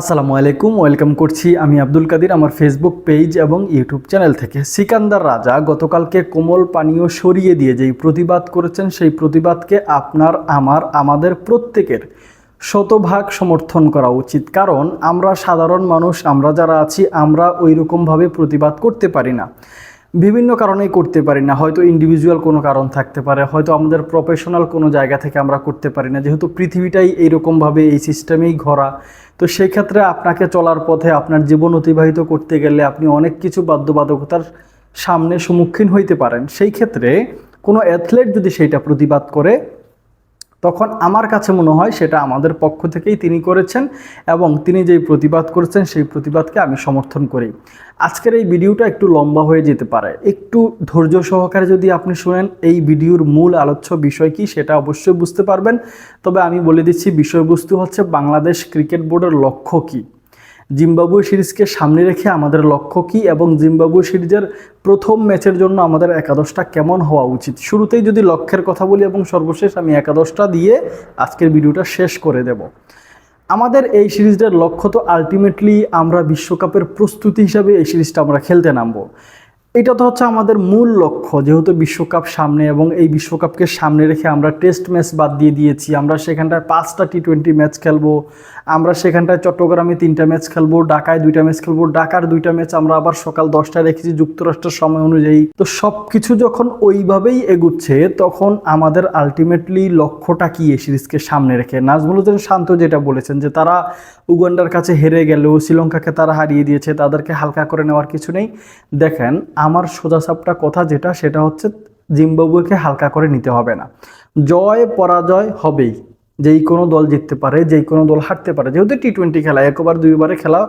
আসসালামু আলাইকুম, ওয়েলকাম করছি আমি আব্দুল কাদির, আমার ফেসবুক পেজ এবং ইউটিউব চ্যানেল থেকে। সিকান্দার রাজা গতকালকে কোমল পানীয় সরিয়ে দিয়ে যেই প্রতিবাদ করেছেন, সেই প্রতিবাদকে আপনার, আমার, আমাদের প্রত্যেকের শতভাগ সমর্থন করা উচিত। কারণ আমরা সাধারণ মানুষ, আমরা যারা আছি, আমরা ওই রকমভাবে প্রতিবাদ করতে পারি না। বিভিন্ন কারণেই করতে পারি না। হয়তো ইন্ডিভিজুয়াল কোনো কারণ থাকতে পারে, হয়তো আমাদের প্রফেশনাল কোনো জায়গা থেকে আমরা করতে পারি না। যেহেতু পৃথিবীটাই এইরকমভাবে এই সিস্টেমেই ঘরা, তো সেই ক্ষেত্রে আপনাকে চলার পথে আপনার জীবন অতিবাহিত করতে গেলে আপনি অনেক কিছু বাধ্যবাধকতার সামনে সম্মুখীন হইতে পারেন। সেই ক্ষেত্রে কোনো অ্যাথলেট যদি সেইটা প্রতিবাদ করে তখন আমার কাছে মনে হয় সেটা আমাদের পক্ষ থেকেই তিনি করেছেন এবং তিনি যেই প্রতিবাদ করেছেন সেই প্রতিবাদকে আমি সমর্থন করি। আজকের এই ভিডিওটা একটু লম্বা হয়ে যেতে পারে। একটু ধৈর্য সহকারে যদি আপনি শুনেন, এই ভিডিওর মূল আলোচ্য বিষয় কি সেটা অবশ্যই বুঝতে পারবেন। তবে আমি বলে দিচ্ছি বিষয়বস্তু হচ্ছে বাংলাদেশ ক্রিকেট বোর্ডের লক্ষ্য কী? জিম্বাবুয়ে সিরিজকে সামনে রেখে আমাদের লক্ষ্য কী এবং জিম্বাবুয়ে সিরিজের প্রথম ম্যাচের জন্য আমাদের একাদশটা কেমন হওয়া উচিত? শুরুতেই যদি লক্ষ্যের কথা বলি এবং সর্বশেষ আমি একাদশটা দিয়ে আজকের ভিডিওটা শেষ করে দেব। আমাদের এই সিরিজটার লক্ষ্য তো আলটিমেটলি আমরা বিশ্বকাপের প্রস্তুতি হিসাবে এই সিরিজটা আমরা খেলতে নামবো। এটা তো হচ্ছে আমাদের মূল লক্ষ্য, যেহেতু বিশ্বকাপ সামনে এবং এই বিশ্বকাপকে সামনে রেখে আমরা টেস্ট ম্যাচ বাদ দিয়ে দিয়েছি, আমরা সেখানটায় পাঁচটা টি টোয়েন্টি ম্যাচ খেলব, আমরা সেখানটায় চট্টগ্রামে তিনটা ম্যাচ খেলব, ঢাকায় দুইটা ম্যাচ খেলব, ঢাকার দুইটা ম্যাচ আমরা আবার সকাল দশটায় রেখেছি যুক্তরাষ্ট্রের সময় অনুযায়ী। তো সব কিছু যখন ওইভাবেই এগুচ্ছে, তখন আমাদের আলটিমেটলি লক্ষ্যটা কি এই সিরিজকে সামনে রেখে? নাজমুল হোসেন শান্ত যেটা বলেছেন যে তারা উগান্ডার কাছে হেরে গেলেও শ্রীলঙ্কাকে তারা হারিয়ে দিয়েছে, তাদেরকে হালকা করে নেওয়ার কিছু নেই। দেখেন আমার সোজাসাপটা কথা যেটা, সেটা হচ্ছে জিম্বাবুয়েকে হালকা করে নিতে হবে না। জয় পরাজয় হবেই। যেই কোনো দল জিততে পারে, যেই কোনো দল হারতে পারে। যেহেতু টি টোয়েন্টি খেলা, একবার, দুইবারে খেলা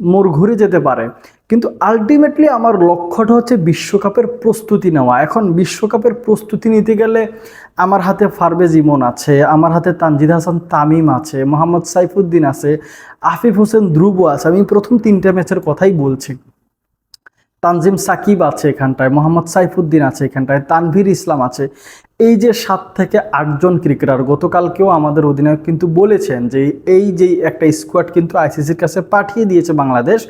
মোর ঘুরে যেতে পারে। কিন্তু আলটিমেটলি আমার লক্ষ্যটা হচ্ছে বিশ্বকাপের প্রস্তুতি নেওয়া। এখন বিশ্বকাপের প্রস্তুতি নিতে গেলে আমার হাতে ফারবেজ ইমন আছে, আমার হাতে তানজিদ হাসান তামিম আছে, মোহাম্মদ সাইফুদ্দিন আছে, আফিফ হোসেন ধ্রুব আছে। আমি প্রথম তিনটা ম্যাচের কথাই বলছি। তানজিম সাকিব আছে এখানটায়, মোহাম্মদ সাইফুদ্দিন আছে এখানটায়, তানভীর ইসলাম আছে। এই যে সাত থেকে আটজন ক্রিকেটার, গতকালকেও আমাদের অধিনায়ক কিন্তু বলেছেন যে এই যে একটা স্কোয়াড কিন্তু আইসিসির কাছে পাঠিয়ে দিয়েছে বাংলাদেশ,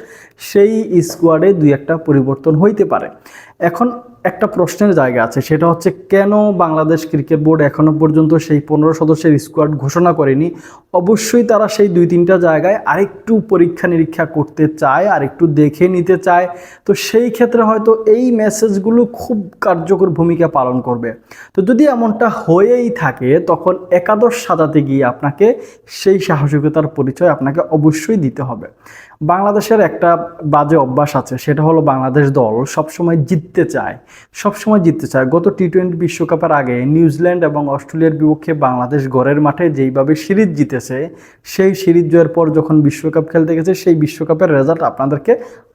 সেই স্কোয়াডে দুই একটা পরিবর্তন হইতে পারে। এখন একটা প্রশ্নের জায়গা আছে, সেটা হচ্ছে কেন বাংলাদেশ ক্রিকেট বোর্ড এখনও পর্যন্ত সেই পনেরো সদস্যের স্কোয়াড ঘোষণা করেনি? অবশ্যই তারা সেই দুই তিনটা জায়গায় আরেকটু পরীক্ষা নিরীক্ষা করতে চায় আর একটু দেখে নিতে চায়। তো সেই ক্ষেত্রে হয়তো এই মেসেজগুলো খুব কার্যকর ভূমিকা পালন করবে। তো যদি এমনটা হয়েই থাকে, তখন একাদশ সাজাতে গিয়ে আপনাকে সেই সাহসিকতার পরিচয় আপনাকে অবশ্যই দিতে হবে। বাংলাদেশের একটা বাজে অভ্যাস আছে, সেটা হলো বাংলাদেশ দল সবসময় জিততে চায়। সবসময় জিততে চায়। গত টি টোয়েন্টি বিশ্বকাপের আগে নিউজিল্যান্ড এবং অস্ট্রেলিয়ার বিপক্ষে বাংলাদেশ গড়ের মাঠে যেইভাবে সিরিজ জিতেছে, সেই সিরিজ জয়ের পর যখন বিশ্বকাপ খেলতে গেছে, সেই বিশ্বকাপের রেজাল্ট আপনাদেরকে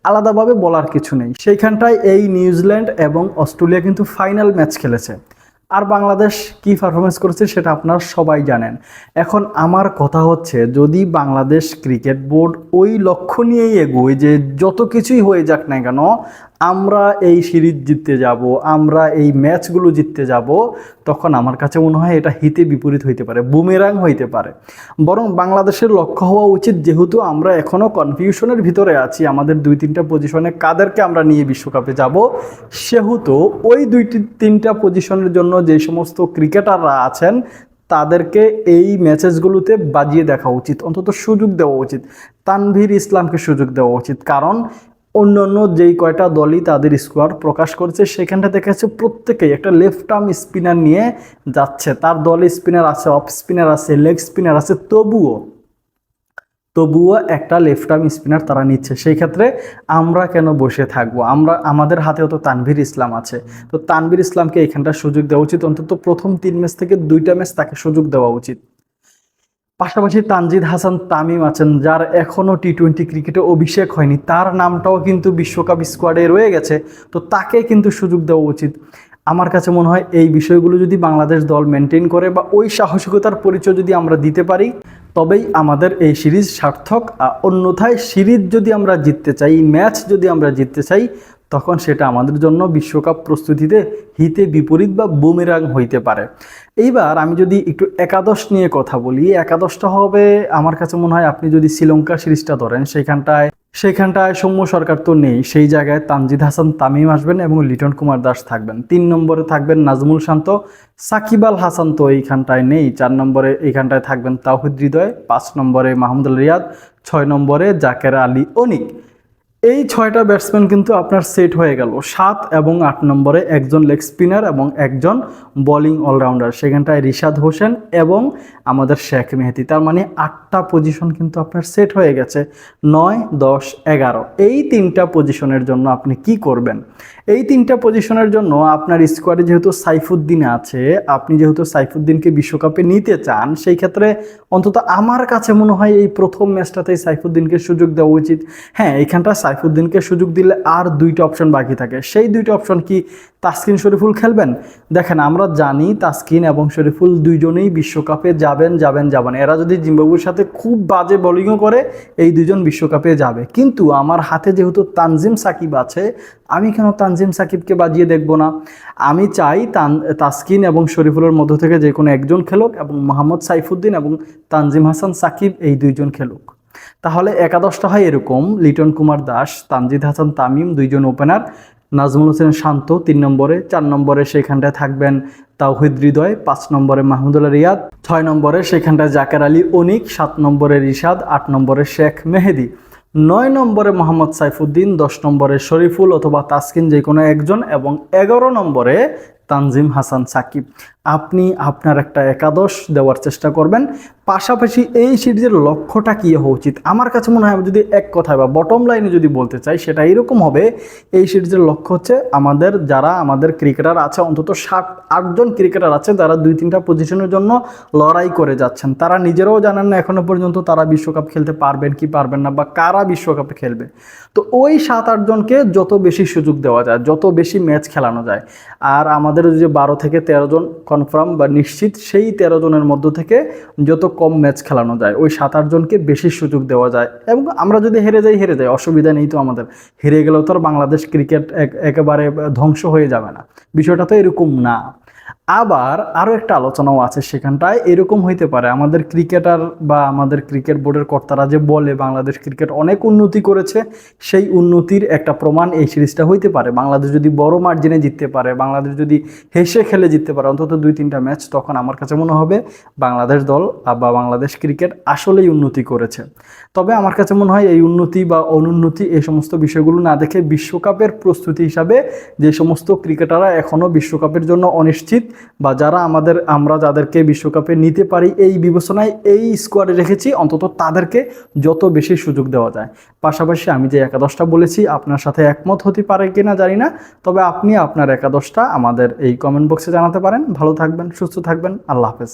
আলাদাভাবে বলার কিছু নেই। সেইখানটায় এই নিউজিল্যান্ড এবং অস্ট্রেলিয়া কিন্তু ফাইনাল ম্যাচ খেলেছে। আর বাংলাদেশ কি পারফরমেন্স করেছে সেটা আপনারা সবাই জানেন। এখন আমার কথা হচ্ছে, যদি বাংলাদেশ ক্রিকেট বোর্ড ওই লক্ষ্য নিয়েই এগোয় যে যত কিছুই হয়ে যাক না কেন আমরা এই সিরিজ জিততে যাব, আমরা এই ম্যাচগুলো জিততে যাব, তখন আমার কাছে মনে হয় এটা হিতে বিপরীত হইতে পারে, বুমেরাং হইতে পারে। বরং বাংলাদেশের লক্ষ্য হওয়া উচিত, যেহেতু আমরা এখনও কনফিউশনের ভিতরে আছি, আমাদের দুই তিনটা পজিশনে কাদেরকে আমরা নিয়ে বিশ্বকাপে যাব, সেহেতু ওই দুই তিনটা পজিশনের জন্য যে সমস্ত ক্রিকেটাররা আছেন, তাদেরকে এই ম্যাচেসগুলোতে বাজিয়ে দেখা উচিত, অন্তত সুযোগ দেওয়া উচিত। তানভীর ইসলামকে সুযোগ দেওয়া উচিত, কারণ অন্য অন্য যেই কয়টা দলই তাদের স্কোয়াড প্রকাশ করেছে, সেখানটা দেখা যাচ্ছে প্রত্যেকেই একটা লেফট আর্ম স্পিনার নিয়ে যাচ্ছে। তার দলে স্পিনার আছে অফ স্পিনার আছে লেগ স্পিনার আছে, তবুও তবুও একটা লেফট আর্ম স্পিনার তারা নিচ্ছে। সেই ক্ষেত্রে আমরা কেন বসে থাকব? আমরা, আমাদের হাতেও তো তানভীর ইসলাম আছে। তো তানভীর ইসলামকে এখানটা সুযোগ দেওয়া উচিত। অন্তত প্রথম তিন ম্যাচ থেকে দুইটা ম্যাচ তাকে সুযোগ দেওয়া উচিত। পাশাপাশি তানজিদ হাসান তামিম আছেন, যার এখনও টি টোয়েন্টি ক্রিকেটে অভিষেক হয়নি। তার নামটাও কিন্তু বিশ্বকাপ স্কোয়াডে রয়ে গেছে, তো তাকে কিন্তু সুযোগ দেওয়া উচিত। আমার কাছে মনে হয় এই বিষয়গুলো যদি বাংলাদেশ দল মেনটেন করে বা ওই সাহসিকতার পরিচয় যদি আমরা দিতে পারি, তবেই আমাদের এই সিরিজ সার্থক। অন্যথায় সিরিজ যদি আমরা জিততে চাই ম্যাচ যদি আমরা জিততে চাই তখন সেটা আমাদের জন্য বিশ্বকাপ প্রস্তুতিতে হিতে বিপরীত বা বুমেরাং হইতে পারে। এইবার আমি যদি একটু একাদশ নিয়ে কথা বলি একাদশটা হবে আমার কাছে মনে হয় আপনি যদি শ্রীলঙ্কা সিরিজটা ধরেন, সেখানটায় সেখানটায় সৌম্য সরকার তো নেই, সেই জায়গায় তানজিদ হাসান, তামিম আসবেন এবং লিটন কুমার দাস থাকবেন। তিন নম্বরে থাকবেন নাজমুল শান্ত, সাকিব আল হাসান তো এইখানটায় নেই, চার নম্বরে এইখানটায় থাকবেন তাওহিদ হৃদয়, পাঁচ নম্বরে মাহমুদুল রিয়াদ, ছয় নম্বরে জাকের আলী অনিক। এই ছয়টা ব্যাটসম্যান কিন্তু আপনার সেট হয়ে গেল। সাত এবং আট নম্বরে একজন লেগ স্পিনার এবং একজন বোলিং অলরাউন্ডার সেখানটায় রিশাদ হোসেন এবং আমাদের শেখ মেহেদি। তার মানে আটটা পজিশন কিন্তু আপনার সেট হয়ে গেছে। নয়, দশ, এগারো। এই তিনটা পজিশনের জন্য আপনি কি করবেন? এই তিনটা পজিশনের জন্য আপনার স্কোয়াডে যেহেতু সাইফুদ্দিন আছে, আপনি যেহেতু সাইফুদ্দিনকে বিশ্বকাপে নিতে চান, সেই ক্ষেত্রে অন্তত আমার কাছে মনে হয় এই প্রথম ম্যাচটাতেই সাইফুদ্দিনকে সুযোগ দেওয়া উচিত। হ্যাঁ এইখানটা সাইফুদ্দিনকে সুযোগ দিলে আর দুইটা অপশন বাকি থাকে। সেই দুইটা অপশন কি তাসকিন শরীফুল খেলবেন? দেখেন, আমরা জানি তাসকিন এবং শরীফুল দুইজনেই বিশ্বকাপে যাবেন যাবেন যাবেন। এরা যদি জিম্বাবুর সাথে খুব বাজে বোলিংও করে, এই দুজন বিশ্বকাপে যাবে। কিন্তু আমার হাতে যেহেতু তানজিম সাকিব আছে, আমি কেন তানজিম সাকিবকে বাজিয়ে দেখব না? আমি চাই তান, তাসকিন এবং শরীফুলের মধ্য থেকে যে কোনো একজন খেলুক এবং মোহাম্মদ সাইফুদ্দিন এবং তানজিম হাসান সাকিব এই দুইজন খেলুক। তাহলে একাদশটা হয় এরকম। লিটন কুমার দাস, তানজিদ হাসান তামিম দুইজন ওপেনার। নাজমুল হোসেন শান্ত তিন নম্বরে, চার নম্বরে সেখানটায় থাকবেন তাওহিদ হৃদয়, পাঁচ নম্বরে মাহমুদুল্লাহ রিয়াদ, ছয় নম্বরে সেখানটায় জাকের আলী অনিক, সাত নম্বরে রিশাদ, আট নম্বরে শেখ মেহেদি। নয় নম্বরে মোহাম্মদ সাইফুদ্দিন, দশ নম্বরে শরীফুল অথবা তাসকিন যে কোনো একজন এবং এগারো নম্বরে তানজিম হাসান সাকিব। আপনি আপনার একটা একাদশ দেওয়ার চেষ্টা করবেন। পাশাপাশি এই সিরিজের লক্ষ্যটা কী হওয়া উচিত? আমার কাছে মনে হয় আমি যদি এক কথায় বা বটম লাইনে যদি বলতে চাই, সেটা এরকম হবে, এই সিরিজের লক্ষ্য হচ্ছে আমাদের যারা, আমাদের ক্রিকেটার আছে, অন্তত ষাট আটজন ক্রিকেটার আছে, যারা দুই তিনটা পজিশনের জন্য লড়াই করে যাচ্ছেন। তারা নিজেরাও জানেন না এখনও পর্যন্ত তারা বিশ্বকাপ খেলতে পারবেন কি পারবেন না বা কারা বিশ্বকাপে খেলবে। তো ওই সাত আটজনকে যত বেশি সুযোগ দেওয়া যায়, যত বেশি ম্যাচ খেলানো যায়, আর আমাদের যে বারো থেকে তেরো জন কনফার্ম বা নিশ্চিত সেই তেরো জনের মধ্য থেকে যত কম ম্যাচ খেলানো যায়, ওই সাত আটজনকে বেশি সুযোগ দেওয়া যায় এবং আমরা যদি হেরে যাই হেরে যাই, অসুবিধা নেই তো আমাদের। হেরে গেলেও তো আর বাংলাদেশ ক্রিকেট এক- একেবারে ধ্বংস হয়ে যাবে না। বিষয়টা তো এরকম না। আবার আরও একটা আলোচনাও আছে সেখানটায়। এরকম হইতে পারে। আমাদের ক্রিকেটার বা আমাদের ক্রিকেট বোর্ডের কর্তারা যে বলে, বাংলাদেশ ক্রিকেট অনেক উন্নতি করেছে, সেই উন্নতির একটা প্রমাণ এই সিরিজটা হইতে পারে। বাংলাদেশ যদি বড় মার্জিনে জিততে পারে, বাংলাদেশ যদি হেসে খেলে জিততে পারে, অন্তত দুই তিনটা ম্যাচ, তখন আমার কাছে মনে হবে বাংলাদেশ দল বা বাংলাদেশ ক্রিকেট আসলেই উন্নতি করেছে। তবে আমার কাছে মনে হয় এই উন্নতি বা অনুন্নতি এই সমস্ত বিষয়গুলো না দেখে বিশ্বকাপের প্রস্তুতি হিসাবে যে সমস্ত ক্রিকেটাররা এখনও বিশ্বকাপের জন্য অনিশ্চিত বা যারা আমাদের, আমরা যাদেরকে বিশ্বকাপে নিতে পারি এই বিবেচনায় এই স্কোয়াডে রেখেছি, অন্তত তাদেরকে যত বেশি সুযোগ দেওয়া যায়। পাশাপাশি আমি যে একাদশটা বলেছি, আপনার সাথে একমত হতে পারে কি না জানি না, তবে আপনি আপনার একাদশটা আমাদের এই কমেন্ট বক্সে জানাতে পারেন। ভালো থাকবেন, সুস্থ থাকবেন, আল্লাহ হাফেজ।